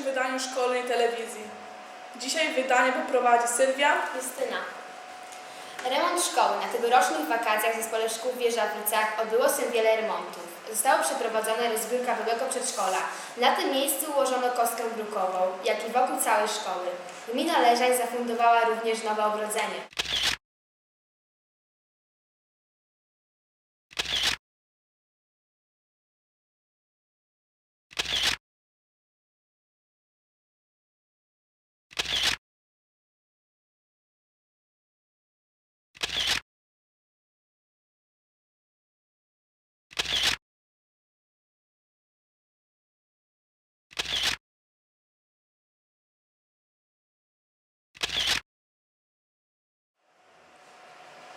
pierwszym wydaniu szkolnej telewizji. Dzisiaj wydanie poprowadzi Sylwia. Justyna. Remont szkoły. Na tegorocznych wakacjach w zespole szkół w Wieżawicach odbyło się wiele remontów. Została przeprowadzona rozbiórka byłego przedszkola. Na tym miejscu ułożono kostkę brukową, jak i wokół całej szkoły. Gmina Leżań zafundowała również nowe ogrodzenie.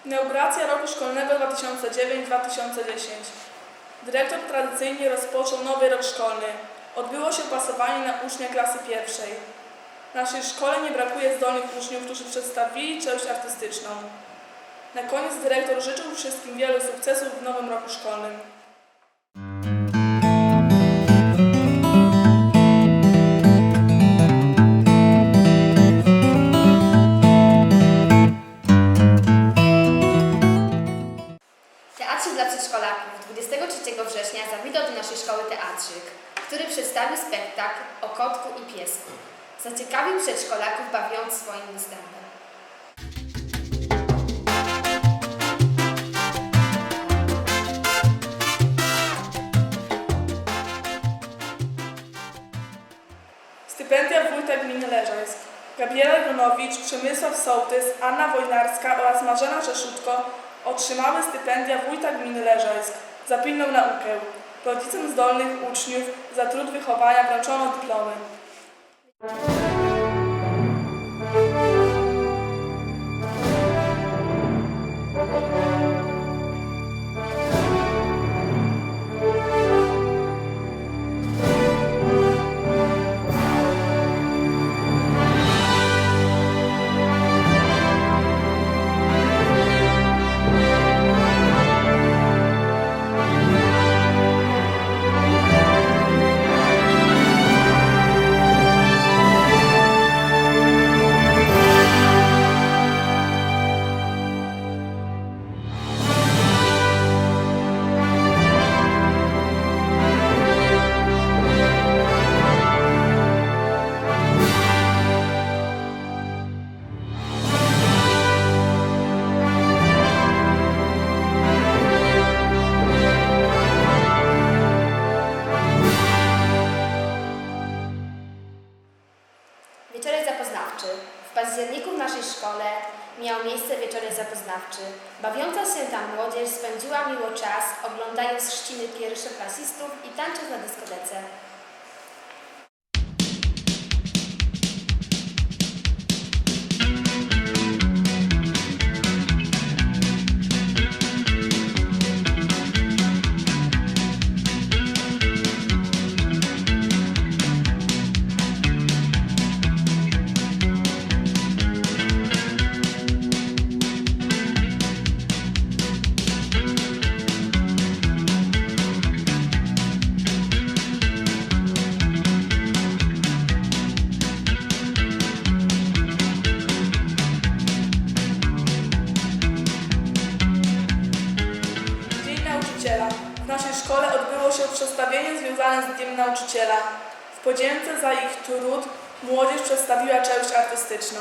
Inauguracja roku szkolnego 2009-2010. Dyrektor tradycyjnie rozpoczął nowy rok szkolny. Odbyło się pasowanie na ucznia klasy pierwszej. W naszej szkole nie brakuje zdolnych uczniów, którzy przedstawili część artystyczną. Na koniec dyrektor życzył wszystkim wielu sukcesów w nowym roku szkolnym. 23 września zawitał do naszej szkoły teatrzyk, który przedstawił spektakl o kotku i piesku. Zaciekawił przedszkolaków bawiąc swoim występem. Stypendia wójta gminy Leżajsk. Gabriela Grunowicz, Przemysław Sołtys, Anna Wojnarska oraz Marzena Rzeszutko otrzymały stypendia wójta gminy Leżajsk za pilną naukę. Rodzicom zdolnych uczniów za trud wychowania wręczono dyplomy. Bawiąca się tam młodzież spędziła miło czas, oglądając chrzciny pierwszoklasistów i tańcząc na dyskotece. Nauczyciela. W podzięce za ich trud młodzież przedstawiła część artystyczną.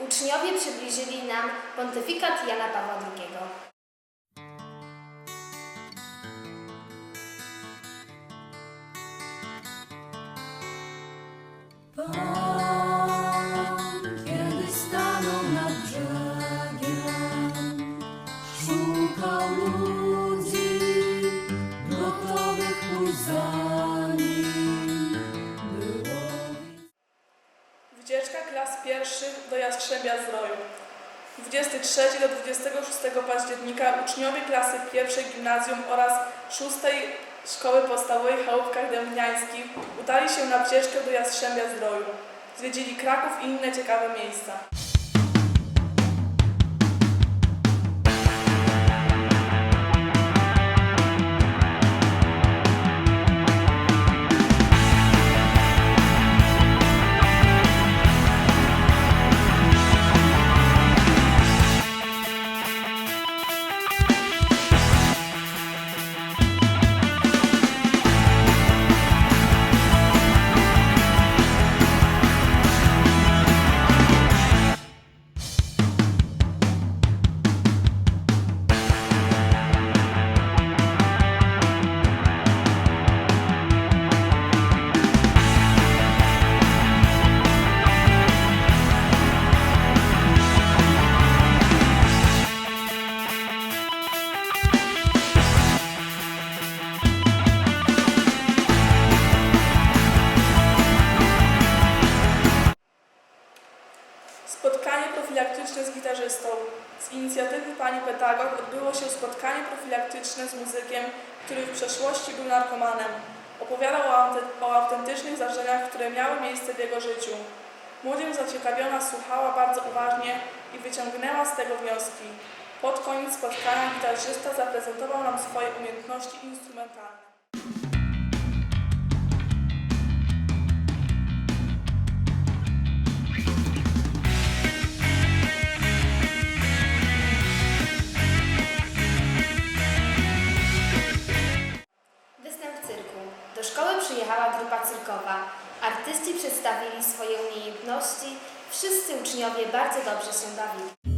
Uczniowie przybliżyli nam pontyfikat Jana Pawła II. 23 do 26 października uczniowie klasy pierwszej gimnazjum oraz szóstej szkoły podstawowej Chałupkach Dębniańskich udali się na wycieczkę do Jastrzębia Zdroju. Zwiedzili Kraków i inne ciekawe miejsca. Z inicjatywy pani pedagog odbyło się spotkanie profilaktyczne z muzykiem, który w przeszłości był narkomanem. Opowiadał o, autentycznych zdarzeniach, które miały miejsce w jego życiu. Młodzież zaciekawiona słuchała bardzo uważnie i wyciągnęła z tego wnioski. Pod koniec spotkania gitarzysta zaprezentował nam swoje umiejętności instrumentalne. Do szkoły przyjechała grupa cyrkowa. Artyści przedstawili swoje umiejętności. Wszyscy uczniowie bardzo dobrze się bawili.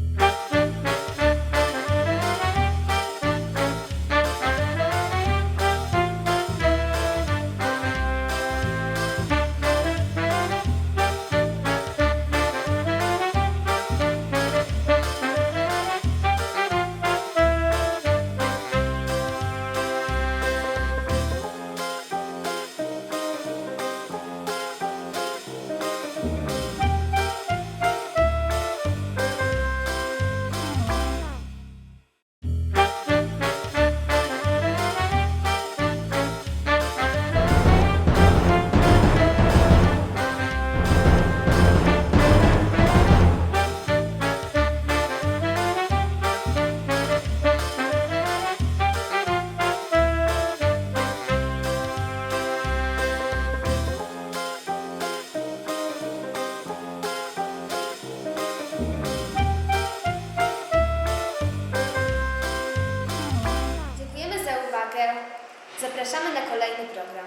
Zapraszamy na kolejny program.